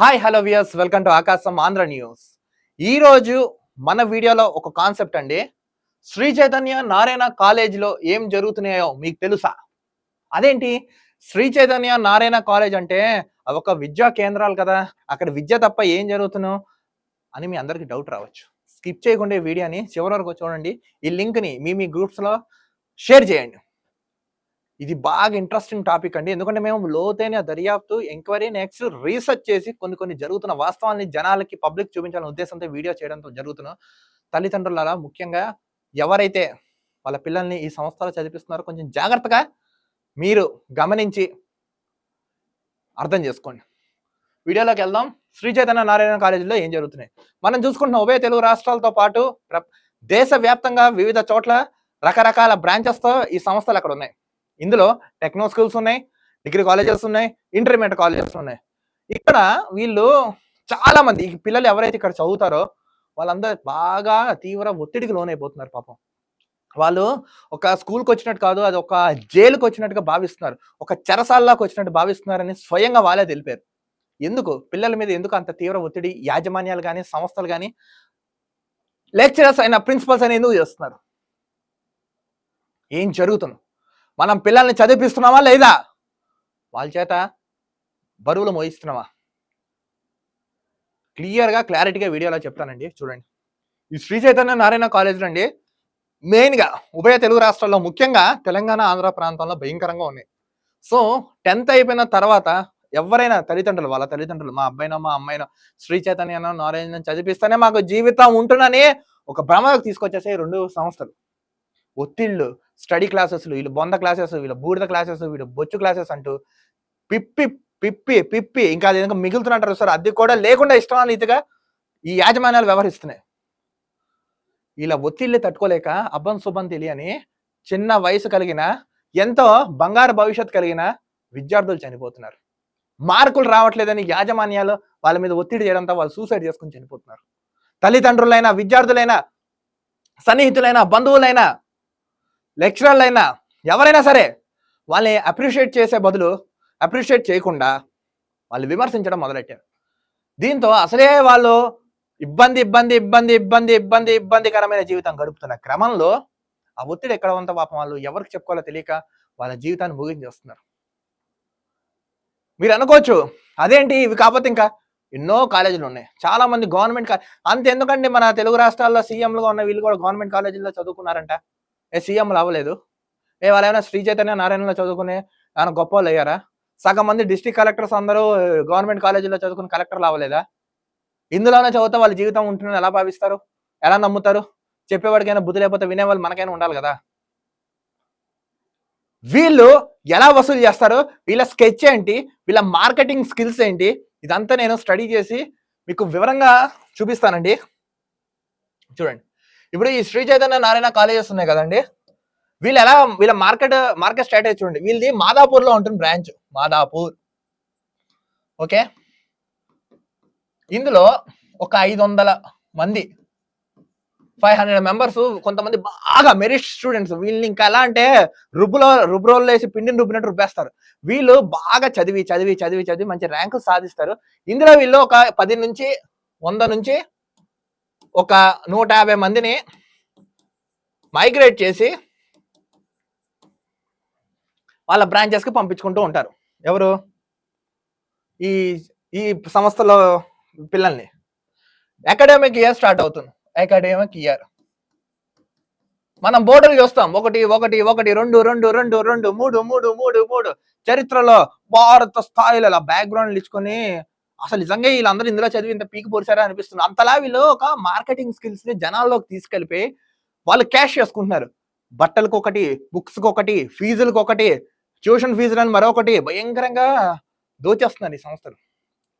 Hi hello viewers welcome to Aakasam Andhra news ఈరోజు మన వీడియోలో ఒక కాన్సెప్ట్ అండి. శ్రీ చైతన్య నారాయణ కాలేజీలో ఏం జరుగుతున్నాయో మీకు తెలుసా? అదేంటి? శ్రీ చైతన్య నారాయణ కాలేజ్ అంటే అవి ఒక విద్యా కేంద్రాలు కదా. అక్కడ విద్య తప్ప ఏం జరుగుతున్నో అని మీ అందరికి డౌట్ రావచ్చు. స్కిప్ చేయకుండా వీడియోని చివరి వరకు చూడండి. ఈ లింక్ని మీ మీ గ్రూప్స్లో షేర్ చేయండి. ఇది బాగా ఇంట్రెస్టింగ్ టాపిక్ అండి. ఎందుకంటే మేము లోతైన దర్యాప్తు ఎంక్వైరీ నెక్స్ట్ రీసెర్చ్ చేసి కొన్ని కొన్ని జరుగుతున్న వాస్తవాన్ని జనాలకి పబ్లిక్ చూపించాలనే ఉద్దేశంతో వీడియో చేయడంతో జరుగుతున్న. తల్లిదండ్రుల ముఖ్యంగా ఎవరైతే వాళ్ళ పిల్లల్ని ఈ సంస్థలో చదివిస్తున్నారో కొంచెం జాగ్రత్తగా మీరు గమనించి అర్థం చేసుకోండి. వీడియోలోకి వెళ్దాం. శ్రీ చైతన్య నారాయణ కాలేజీలో ఏం జరుగుతున్నాయి? మనం చూసుకుంటున్న ఉభయ తెలుగు రాష్ట్రాలతో పాటు ప్ర- దేశవ్యాప్తంగా వివిధ చోట్ల రకరకాల బ్రాంచెస్తో ఈ సంస్థలు అక్కడ ఉన్నాయి. ఇందులో టెక్నో స్కూల్స్ ఉన్నాయి డిగ్రీ కాలేజెస్ ఉన్నాయి ఇంటర్మీడియట్ కాలేజెస్ ఉన్నాయి. ఇక్కడ వీళ్ళు చాలా మంది ఈ పిల్లలు ఎవరైతే ఇక్కడ చదువుతారో వాళ్ళందరూ బాగా తీవ్ర ఒత్తిడికి లోనైపోతున్నారు పాపం. వాళ్ళు ఒక స్కూల్కి వచ్చినట్టు కాదు అది ఒక జైలుకి వచ్చినట్టుగా భావిస్తున్నారు ఒక చెరసాల్లాకి వచ్చినట్టు భావిస్తున్నారని స్వయంగా వాళ్ళే తెలిపారు. ఎందుకు? పిల్లల మీద ఎందుకు అంత తీవ్ర ఒత్తిడి? యాజమాన్యాలు కానీ సంస్థలు కానీ లెక్చరర్స్ అయిన ప్రిన్సిపల్స్ అని ఎందుకు చేస్తున్నారు? ఏం జరుగుతుంది? మనం పిల్లల్ని చదివిస్తున్నామా లేదా? వాళ్ళ చేత బరువులు మోయిస్తున్నామా? క్లియర్గా క్లారిటీగా వీడియోలో చెప్తానండి. చూడండి. ఈ శ్రీ చైతన్య నారాయణ కాలేజ్ అండి మెయిన్గా ఉభయ తెలుగు రాష్ట్రాల్లో ముఖ్యంగా తెలంగాణ ఆంధ్ర ప్రాంతంలో భయంకరంగా ఉన్నాయి. సో టెన్త్ అయిపోయిన తర్వాత ఎవరైనా తల్లిదండ్రులు వాళ్ళ తల్లిదండ్రులు మా అబ్బాయినో మా అమ్మాయినో శ్రీ చైతన్యనో నారాయణ చదివిస్తేనే మాకు జీవితం ఉంటుందని ఒక భ్రమకు తీసుకొచ్చేసే రెండు సంస్థలు. ఒత్తిళ్ళు స్టడీ క్లాసెస్లు వీళ్ళు బొంద క్లాసెస్ వీళ్ళు బూడిద క్లాసెస్ వీళ్ళు బొచ్చు క్లాసెస్ అంటూ పిప్పి పిప్పి పిప్పి. ఇంకా అది ఇంకా మిగులుతున్నట్టు సార్ అది కూడా లేకుండా ఇష్టం ఈ యాజమాన్యాలు వ్యవహరిస్తున్నాయి. ఇలా ఒత్తిళ్ళు తట్టుకోలేక అబ్బం శుభం తెలియని చిన్న వయసు కలిగిన ఎంతో బంగారు భవిష్యత్తు కలిగిన విద్యార్థులు చనిపోతున్నారు. మార్కులు రావట్లేదని యాజమాన్యాలు వాళ్ళ మీద ఒత్తిడి చేయడంతో వాళ్ళు సూసైడ్ చేసుకుని చనిపోతున్నారు. తల్లిదండ్రులైనా విద్యార్థులైనా సన్నిహితులైనా బంధువులైనా లెక్చరర్లైనా ఎవరైనా సరే వాళ్ళని అప్రిషియేట్ చేసే బదులు అప్రిషియేట్ చేయకుండా వాళ్ళు విమర్శించడం మొదలెట్టారు. దీంతో అసలే వాళ్ళు ఇబ్బంది ఇబ్బంది ఇబ్బంది ఇబ్బంది ఇబ్బంది ఇబ్బందికరమైన జీవితం గడుపుతున్న క్రమంలో ఆ ఒత్తిడి ఎక్కడ ఉందో పాపం వాళ్ళు ఎవరికి చెప్పుకోవాలో తెలియక వాళ్ళ జీవితాన్ని ముగించేస్తున్నారు మీరు అనుకోవచ్చు అదేంటి? ఇవి కాకపోతే ఇంకా ఎన్నో కాలేజీలు ఉన్నాయి. చాలా మంది గవర్నమెంట్ అంత ఎందుకండి మన తెలుగు రాష్ట్రాల్లో సీఎంలుగా ఉన్న వీళ్ళు కూడా గవర్నమెంట్ కాలేజీల్లో చదువుకున్నారంట. ఏ సీఎంలు అవ్వలేదు ఏ వాళ్ళు శ్రీ చైతన్య నారాయణలో చదువుకునే ఏమైనా గొప్ప వాళ్ళు అయ్యారా? సగం మంది డిస్ట్రిక్ట్ కలెక్టర్స్ అందరూ గవర్నమెంట్ కాలేజీలో చదువుకుని కలెక్టర్లు అవ్వలేదా ఇందులోనే చదివితే వాళ్ళ జీవితం ఉంటుందని ఎలా భావిస్తారు? ఎలా నమ్ముతారు? చెప్పేవాడికైనా బుద్ధి లేకపోతే వినేవాళ్ళు మనకైనా ఉండాలి కదా. వీళ్ళు ఎలా వసూలు చేస్తారు వీళ్ళ స్కెచ్ ఏంటి వీళ్ళ మార్కెటింగ్ స్కిల్స్ ఏంటి ఇదంతా నేను స్టడీ చేసి మీకు వివరంగా చూపిస్తానండి. చూడండి. ఇప్పుడు ఈ శ్రీ చైతన్య నారాయణ కాలేజెస్ ఉన్నాయి కదండి. వీళ్ళు ఎలా వీళ్ళ మార్కెట్ మార్కెట్ స్ట్రాటజీ చూడండి. వీళ్ళది మాదాపూర్లో ఉంటుంది బ్రాంచ్. మాదాపూర్. ఓకే? ఇందులో ఒక ఐదు వందల మంది ఫైవ్ హండ్రెడ్ మెంబర్స్ కొంతమంది బాగా మెరిట్ స్టూడెంట్స్. వీళ్ళని ఇంకా ఎలా అంటే రుబ్బులో రుబ్బురోలు వేసి పిండిని రుబ్బినట్టు రుబ్బేస్తారు. వీళ్ళు బాగా చదివి చదివి చదివి చదివి మంచి ర్యాంకులు సాధిస్తారు. ఇందులో వీళ్ళు ఒక పది నుంచి వంద నుంచి ఒక నూట యాభై మందిని మైగ్రేట్ చేసి వాళ్ళ బ్రాంచెస్కి పంపించుకుంటూ ఉంటారు. ఎవరు? ఈ ఈ సంస్థలో పిల్లల్ని. అకాడమిక్ ఇయర్ స్టార్ట్ అవుతుంది. అకాడమిక్ ఇయర్ మనం బోర్డులు చూస్తాం. ఒకటి ఒకటి ఒకటి రెండు రెండు రెండు రెండు మూడు మూడు మూడు మూడు. చరిత్రలో భారత స్థాయిలో అలా ఇచ్చుకొని అసలు నిజంగా వీళ్ళందరూ ఇందులో చదివి ఇంత పీకి పొడిచారా అనిపిస్తుంది. అంతలా వీళ్ళు ఒక మార్కెటింగ్ స్కిల్స్ని జనాల్లోకి తీసుకెళ్ళిపోయి వాళ్ళు క్యాష్ చేసుకుంటున్నారు. బట్టలకు ఒకటి బుక్స్కి ఒకటి ఫీజులకు ఒకటి ట్యూషన్ ఫీజులను మరొకటి భయంకరంగా దోచేస్తున్నారు ఈ సంస్థలు.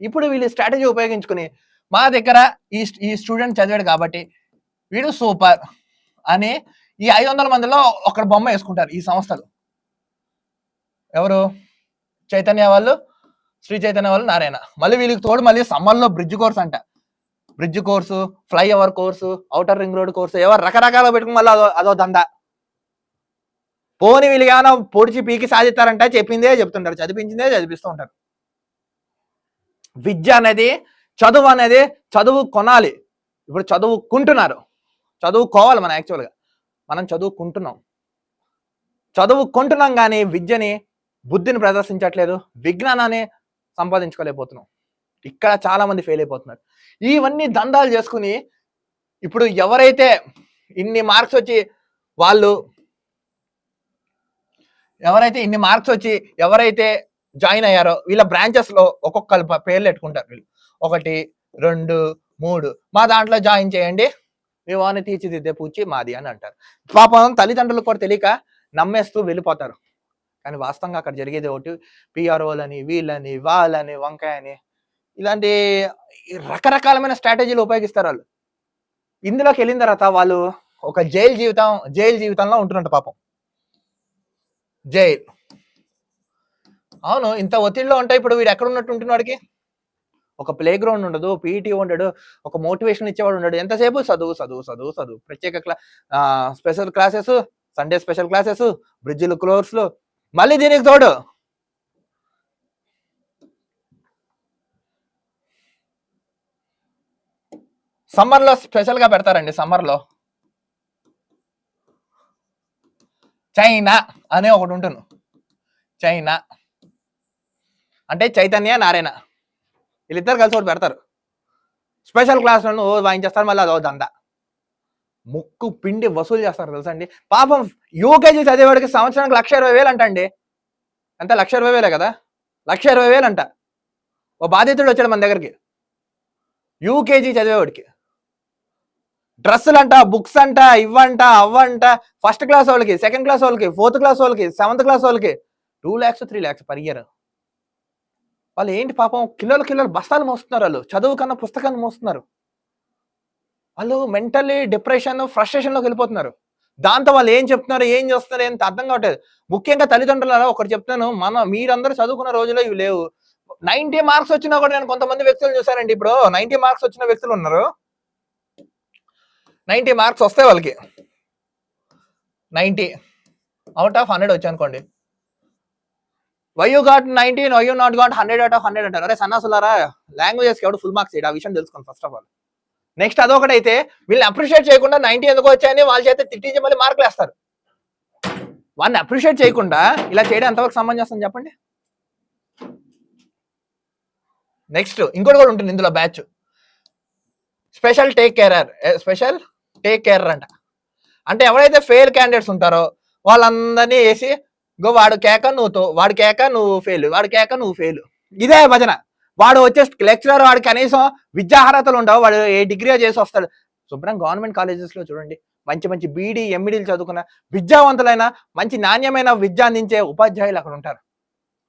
ఇప్పుడు వీళ్ళు స్ట్రాటజీ ఉపయోగించుకుని మా దగ్గర ఈ ఈ స్టూడెంట్ చదివాడు కాబట్టి వీడు సూపర్ అని ఈ ఐదు వందల మందిలో ఒక బొమ్మ వేసుకుంటారు ఈ సంస్థలు. ఎవరు? చైతన్య వాళ్ళు శ్రీ చైతన్య వాళ్ళు నారాయణ. మళ్ళీ వీళ్ళకి తోడు మళ్ళీ సమ్మర్లో బ్రిడ్జ్ కోర్స్ అంట. Bridge course flyover course outer ring road course ఎవరు రకరకాల పెట్టుకుని మళ్ళీ అదో అదో దందా. పోని వీళ్ళు ఏమైనా పొడిచి పీకి సాధిస్తారంట చెప్పిందే చెప్తుంటారు. చదివించిందే చదివిస్తూ ఉంటారు. విద్య అనేది చదువు అనేది చదువు కొనాలి. ఇప్పుడు చదువుకుంటున్నారు. చదువుకోవాలి మనం యాక్చువల్గా మనం చదువుకుంటున్నాం. చదువుకుంటున్నాం కానీ విద్యని బుద్ధిని ప్రదర్శించట్లేదు. విజ్ఞానాన్ని సంపాదించుకోలేకపోతున్నాం. ఇక్కడ చాలా మంది ఫెయిల్ అయిపోతున్నారు. ఇవన్నీ దందాలు చేసుకుని ఇప్పుడు ఎవరైతే ఇన్ని మార్క్స్ వచ్చి వాళ్ళు ఎవరైతే ఇన్ని మార్క్స్ వచ్చి ఎవరైతే జాయిన్ అయ్యారో వీళ్ళ బ్రాంచెస్లో ఒక్కొక్క పేర్లు పెట్టుకుంటారు వీళ్ళు. ఒకటి రెండు మూడు. మా దాంట్లో జాయిన్ చేయండి. మీ అని తీర్చిదిద్దే పూచి మాది అని అంటారు. పాపం తల్లిదండ్రులు కూడా తెలియక నమ్మేస్తూ వెళ్ళిపోతారు. కానీ వాస్తవంగా అక్కడ జరిగేది ఒకటి. పిఆర్ఓలని వీళ్ళని వాళ్ళని వంకాయని ఇలాంటి రకరకాలమైన స్ట్రాటజీలు ఉపయోగిస్తారు వాళ్ళు. ఇందులోకి వెళ్ళిన తర్వాత వాళ్ళు ఒక జైలు జీవితం జైలు జీవితంలో ఉంటున్నట్టు పాపం. జైల్. అవును ఇంత ఒత్తిడిలో ఉంటాయి ఇప్పుడు వీడు ఎక్కడ ఉన్నట్టు ఉంటుంది వాడికి? ఒక ప్లే గ్రౌండ్ ఉండదు పీఈటీ ఉండడు ఒక మోటివేషన్ ఇచ్చేవాడు ఉండడు. ఎంతసేపు? చదువు చదువు చదువు చదువు. ప్రత్యేక క్లా special classes Sunday special classes బ్రిడ్జిలు క్లోర్స్లు మళ్ళీ దీనికి తోడు. సమ్మర్లో స్పెషల్గా పెడతారండి సమ్మర్లో. చైనా అనే ఒకటి ఉంటుంది. చైనా. అంటే చైతన్య నారాయణ. వీళ్ళిద్దరు కలిసి ఒకటి పెడతారు. స్పెషల్ క్లాసులను వాయించేస్తారు మళ్ళీ అదో దందా. ముక్కు పిండి వసూలు చేస్తారు తెలుసా అండి? పాపం యూకేజీ చదివేవాడికి సంవత్సరానికి లక్ష ఇరవై వేలు అంట అండి. ఎంత? లక్ష ఇరవై వేలే కదా? లక్ష ఇరవై వేలు అంట. ఓ బాధితుడు వచ్చాడు మన దగ్గరికి. యూకేజీ చదివేవాడికి. డ్రెస్సులు అంట బుక్స్ అంట ఇవ్వంట అవ్వంట. ఫస్ట్ క్లాస్ వాళ్ళకి సెకండ్ క్లాస్ వాళ్ళకి ఫోర్త్ క్లాస్ వాళ్ళకి సెవెంత్ క్లాస్ వాళ్ళకి two lakhs three lakhs per year. వాళ్ళు ఏంటి పాపం? కిలోల కిలోల బస్తాలు మోస్తున్నారు వాళ్ళు. చదువు కన్నా పుస్తకాన్ని మోస్తున్నారు. వాళ్ళు మెంటల్లీ డిప్రెషన్ ఫ్రస్ట్రేషన్లోకి వెళ్ళిపోతున్నారు. దాంతో వాళ్ళు ఏం చెప్తున్నారు ఏం చేస్తున్నారు ఏంత అర్థం కావట్లేదు. ముఖ్యంగా తల్లిదండ్రుల ఒకటి చెప్తాను మన మీరందరూ చదువుకున్న రోజుల్లో ఇవి లేవు. నైన్టీ మార్క్స్ వచ్చినా కూడా నేను కొంతమంది వ్యక్తులు చూసారండి ఇప్పుడు. నైన్టీ మార్క్స్ వచ్చిన వ్యక్తులు ఉన్నారు. నైంటీ మార్క్స్ వస్తాయి వాళ్ళకి. నైంటీ. అవుట్ ఆఫ్ హండ్రెడ్ వచ్చి అనుకోండి. Why you got nineteen why you not got hundred out of hundred అంటారు. అరే సన్నాసులారా లాంగ్వేజెస్కి ఎవడు ఫుల్ మార్క్స్ ఆ విషయం తెలుసుకోండి ఫస్ట్ ఆఫ్ ఆల్ నెక్స్ట్ అదొకటి అయితే వీళ్ళని అప్రిషియేట్ చేయకుండా నైన్టీ ఎందుకు వచ్చాయని వాళ్ళ చేత తిట్టించి మళ్ళీ మార్కులు వేస్తారు. వాళ్ళని అప్రిషియేట్ చేయకుండా ఇలా చేయడం ఎంతవరకు సమంజసం చెప్పండి? నెక్స్ట్ ఇంకోటి కూడా ఉంటుంది ఇందులో batch special take carer special take carer అంట. అంటే ఎవరైతే ఫెయిల్ క్యాండిడేట్స్ ఉంటారో వాళ్ళందరినీ వేసి ఇంకో వాడు కేక నువ్వు తో- కేక నువ్వు ఫెయిల్ వాడు కేక నువ్వు ఫెయిల్ ఇదే భజన. వాడు వచ్చే లెక్చరర్ వాడికి కనీసం విద్యార్హతలు ఉండవు వాడు ఏ డిగ్రీ చేసి వస్తాడు. శుభ్రం గవర్నమెంట్ కాలేజెస్లో చూడండి మంచి మంచి బీడీ ఎంఈడీలు చదువుకున్న విద్యావంతులైన మంచి నాణ్యమైన విద్య అందించే ఉపాధ్యాయులు అక్కడ ఉంటారు.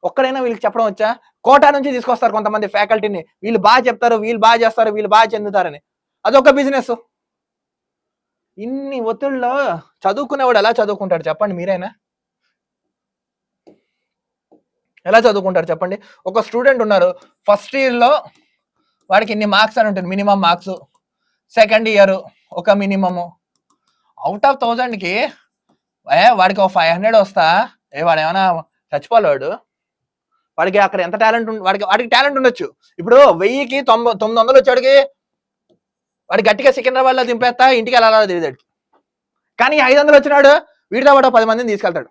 ఒక్కడైనా వీళ్ళకి చెప్పడం వచ్చా? కోటా నుంచి తీసుకొస్తారు కొంతమంది ఫ్యాకల్టీని. వీళ్ళు బాగా చెప్తారు వీళ్ళు బాగా చేస్తారు వీళ్ళు బాగా చెందుతారని. అదొక బిజినెస్ ఇన్ని ఒత్తిళ్ళలో చదువుకునేవాడు ఎలా చదువుకుంటాడు చెప్పండి మీరైనా? ఎలా చదువుకుంటారు చెప్పండి? ఒక స్టూడెంట్ ఉన్నారు ఫస్ట్ ఇయర్లో వాడికి ఇన్ని మార్క్స్ అని ఉంటుంది మినిమం మార్క్స్ సెకండ్ ఇయర్ ఒక మినిమము అవుట్ ఆఫ్ థౌజండ్కి ఏ వాడికి ఒక ఫైవ్ హండ్రెడ్ వస్తా? ఏ వాడు ఏమైనా చచ్చిపోలేడు. వాడికి అక్కడ ఎంత టాలెంట్ వాడికి వాడికి టాలెంట్ ఉండొచ్చు. ఇప్పుడు వెయ్యికి తొంభై తొమ్మిది వందలు వచ్చాడికి వాడు గట్టిగా సికింద్రాబాద్లో దింపేస్తా ఇంటికి వెళ్ళాలో తెలియదు కానీ ఐదు వందలు వచ్చినాడు వీడితో పాటు పది మందిని తీసుకెళ్తాడు.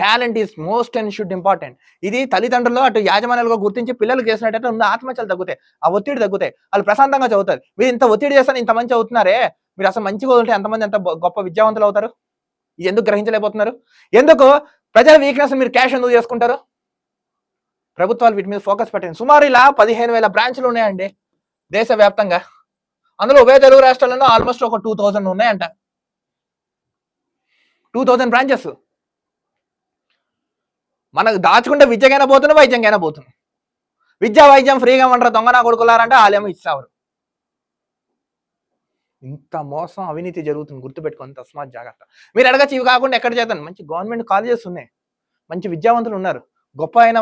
Talent is most and should important. ఇది తల్లిదండ్రులు అటు యాజమాన్యాలుగా గుర్తించి పిల్లలకు చేసినట్టు ఉన్న ఆత్మహత్యలు తగ్గుతాయి. ఆ ఒత్తిడి తగ్గుతాయి. వాళ్ళు ప్రశాంతంగా చదువుతారు. మీరు ఇంత ఒత్తిడి చేస్తాను ఇంత మంచి అవుతున్నారే మీరు అసలు మంచిగా ఉంటే ఎంతమంది ఎంత గొప్ప విద్యావంతులు అవుతారు? ఇది ఎందుకు గ్రహించలేకపోతున్నారు? ఎందుకు ప్రజల వీక్నెస్ మీరు క్యాష్ ఎందుకు చేసుకుంటారు? ప్రభుత్వాలు వీటి మీద ఫోకస్ పెట్టండి. సుమారు ఇలా పదిహేను వేల బ్రాంచ్లు ఉన్నాయండి దేశవ్యాప్తంగా. అందులో ఉభయ తెలుగు రాష్ట్రాలలో ఆల్మోస్ట్ ఒక టూ థౌజండ్ ఉన్నాయంట. టూ థౌజండ్ బ్రాంచెస్ మనకు దాచుకుంటే విద్యకైనా పోతుంది వైద్యంకైనా పోతున్నాం విద్య వైద్యం ఫ్రీగా ఉంటారు దొంగ నా కొడుకులారంటే వాళ్ళేమో ఇస్తారు ఇంత మోసం అవినీతి జరుగుతుంది గుర్తుపెట్టుకొని తస్మాత్ జాగ్రత్త. మీరు అడగచ్చు ఇవి కాకుండా ఎక్కడ చేస్తాను? మంచి గవర్నమెంట్ కాలేజెస్ ఉన్నాయి. మంచి విద్యావంతులు ఉన్నారు. గొప్ప అయిన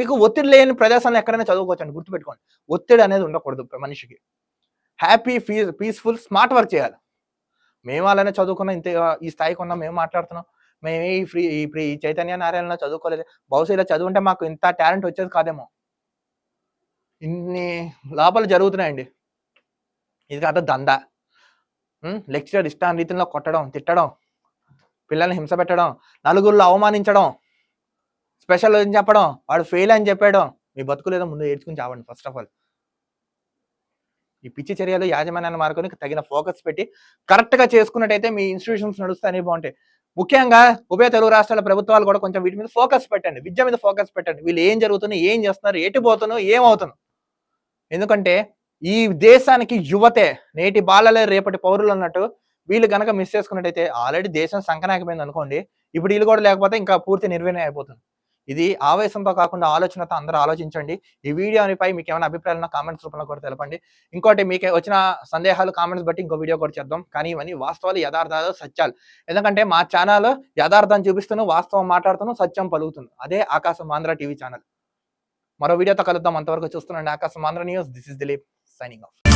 మీకు ఒత్తిడి లేని ప్రదేశాలను ఎక్కడైనా చదువుకోవచ్చండి గుర్తుపెట్టుకోండి. ఒత్తిడి అనేది ఉండకూడదు మనిషికి. హ్యాపీ పీ పీస్ఫుల్ స్మార్ట్ వర్క్ చేయాలి. మేము అలానే చదువుకున్నాం ఇంత ఈ స్థాయికి ఉన్నాం మేము మాట్లాడుతున్నాం. మేము ఈ ఫ్రీ ఇప్పుడు ఈ చైతన్య నారాయణలో చదువుకోలేదు. బహుశా ఇలా చదువుంటే మాకు ఇంత టాలెంట్ వచ్చేది కాదేమో. ఇన్ని లోపల జరుగుతున్నాయండి. ఇది కాదు దందా. లెక్చరర్ ఇష్టారీతిలో కొట్టడం తిట్టడం పిల్లల్ని హింస పెట్టడం నలుగురిలో అవమానించడం స్పెషల్ అని చెప్పడం వాడు ఫెయిల్ అని చెప్పడం. మీ బతుకులేదో ముందు ఏడ్చుకుని చావండి ఫస్ట్ ఆఫ్ ఆల్. ఈ పిచ్చి చర్యలు యాజమాన్యాన్ని మార్కొని తగిన ఫోకస్ పెట్టి కరెక్ట్గా చేసుకున్నట్టయితే మీ ఇన్స్టిట్యూషన్స్ నడుస్తాయి బాగుంటాయి. ముఖ్యంగా ఉభయ తెలుగు రాష్ట్రాల ప్రభుత్వాలు కూడా కొంచెం వీటి మీద ఫోకస్ పెట్టండి. విద్య మీద ఫోకస్ పెట్టండి. వీళ్ళు ఏం జరుగుతుంది ఏం చేస్తున్నారు ఎటు పోతున్నారు ఏమవుతున్నారు ఎందుకంటే ఈ దేశానికి యువతే నేటి బాలలే రేపటి పౌరులు అన్నట్టు వీళ్ళు కనుక మిస్ చేసుకున్నట్టయితే ఆల్రెడీ దేశం సంకనాకపోయింది అనుకోండి ఇప్పుడు వీళ్ళు కూడా లేకపోతే ఇంకా పూర్తి నిర్వీర్యం అయిపోతుంది. ఇది ఆవేశంతో కాకుండా ఆలోచనతో అందరూ ఆలోచించండి. ఈ వీడియోనిపై మీకు ఏమైనా అభిప్రాయాలు కామెంట్స్ రూపంలో కూడా తెలపండి. ఇంకోటి మీకు వచ్చిన సందేహాలు కామెంట్స్ బట్టి ఇంకో వీడియో కూడా చేద్దాం. కానీ ఇవన్నీ వాస్తవాలు యథార్థాలు సత్యాలు. ఎందుకంటే మా ఛానల్ యథార్థం చూపిస్తూను వాస్తవం మాట్లాడుతూను సత్యం పలుకుతుంది అదే ఆకాశం ఆంధ్ర టీవీ ఛానల్. మరో వీడియోతో కలుద్దాం. అంతవరకు చూస్తున్నాండి Aakasam Andhra news. This is Dilip signing off.